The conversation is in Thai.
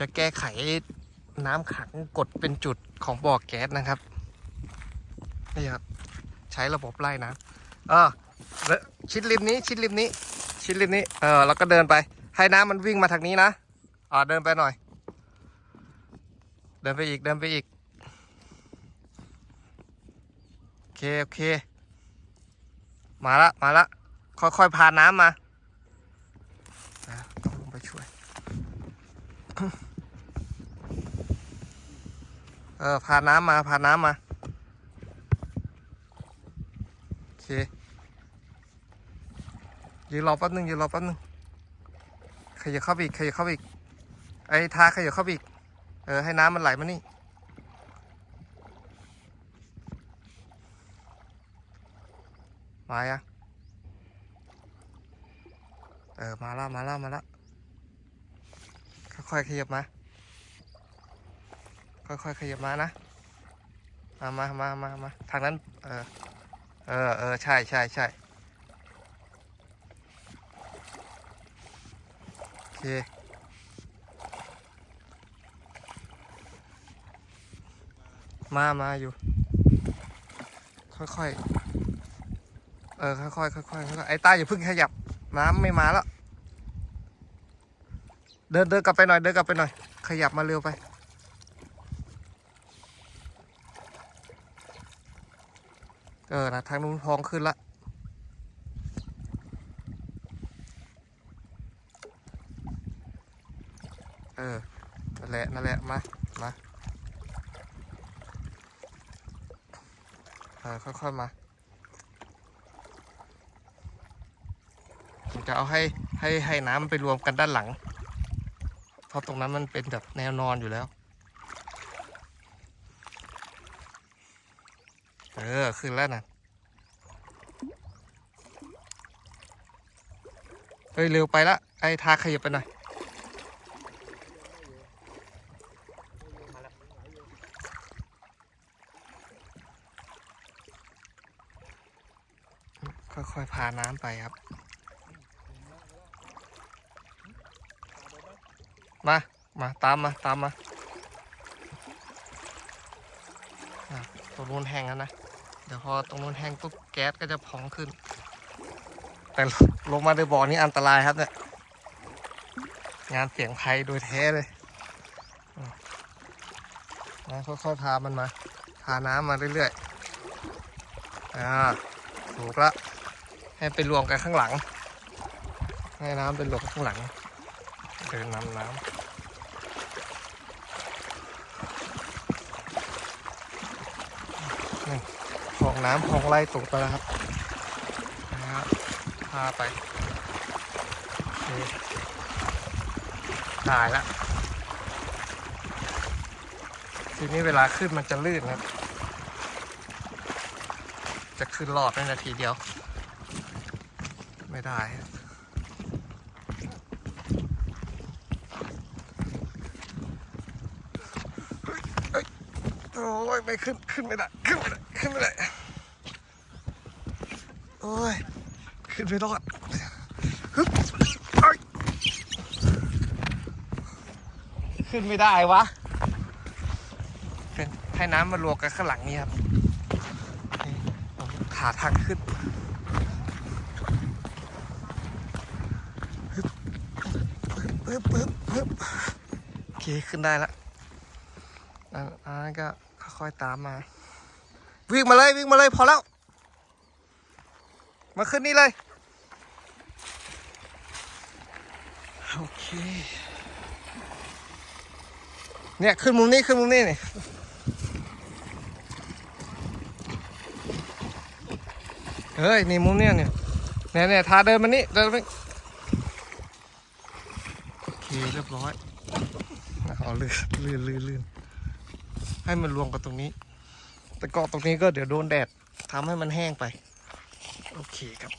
จะแก้ไขน้ำขังกดเป็นจุดของบ่อแก๊สนะครับนี่ครับใช้ระบบไล่น้ำเออแล้วชิดริมนี้ชิดริมนี้ ชิดริมนี้เออแล้วก็เดินไป ให้น้ำมันวิ่งมาทางนี้นะอ่าเดินไปหน่อย เดินไปอีกเดินไปอีกโอเคโอเค มาละมาละค่อยๆพาน้ำมาอะต้องลงไปช่วย เออพาน้ำมาพาน้ำมาโอเคยืนรอแป๊บนึงยืนรอแป๊บนึงขยับเข้าไปอีกขยับเข้าไปอีกไอ้ทาขยับเข้าไปอีกเออให้น้ำมันไหลมานี่มายังเออมาแล้วมาแล้วมาแล้ว ค่อยๆขยับมา ค่อยๆขยับมานะ มามามามามาทางนั้น เออ เออเออใช่ใช่ใช่โอเคมามาอยู่ ค่อยๆ เออ ค่อยๆ ค่อยๆค่อยๆไอ้ต้าอย่าเพิ่งขยับ น้ำไม่มาแล้ว เดินเดินกลับไปหน่อยเดินกลับไปหน่อย ขยับมาเร็วไป เออนะทางนู้นพองขึ้นละเออนั่นแหละนั่นแหละมามาเออค่อยๆมาผมจะเอาให้ให้ให้น้ำมันไปรวมกันด้านหลัง เพราะตรงนั้นมันเป็นแบบแนวนอนอยู่แล้ว เออ ขึ้นแล้วนะเฮ้ย เร็วไปละ ไอ้ทาขยับไปหน่อยค่อยๆ พาน้ำไปครับ มา มาตามมาตามมาตรงนู้นแห้งแล้วนะ เดี๋ยวพอตรงนู้นแห้งปุ๊บแก๊สก็จะพองขึ้น แต่ลงมาในบ่อนี้อันตรายครับเนี่ย งานเสียงภัยโดยแท้เลยนะค่อยๆพามันมา พาน้ำมาเรื่อยๆ อ่า ถูกละ ให้ไปรวมกันข้างหลัง ให้น้ำเป็นรวมข้างหลัง เดินนำน้ำนี่คลองน้ำคลองไล่ตกไปแล้วครับนะครับพาไปโอเคตายแล้วทีนี้เวลาขึ้นมันจะลื่นครับจะขึ้นรอดในนาทีเดียว ไม่ได้ครับเฮ้ยเฮ้ย โอ้ยไม่ขึ้นขึ้นไม่ได้ขึ้นไม่ได้ขึ้นไม่ได้โอ้ยขึ้นไม่รอดฮึบเอ้ยขึ้นไม่ได้วะเป็นให้น้ำมารวมกันข้างหลังนี่ครับนี่ผมหาทางขึ้นปึ๊บปึ๊บปึ๊บโอเคขึ้นได้ละอันนั้นก็ ค่อยตามมา วิ่งมาเลยวิ่งมาเลยพอแล้ว มาขึ้นนี่เลย โอเค เนี่ยขึ้นมุมนี้ขึ้นมุมนี้นี่เฮ้ย นี่มุมเนี้ยเนี่ยเนี่ยเนี่ยทาเดินมานี่เดินมาโอเคเรียบร้อยเอาลื่นลื่นลื่นลื่น ให้มันรวมกับตรงนี้ แต่เกาะตรงนี้ก็เดี๋ยวโดนแดดทำให้มันแห้งไป โอเคครับ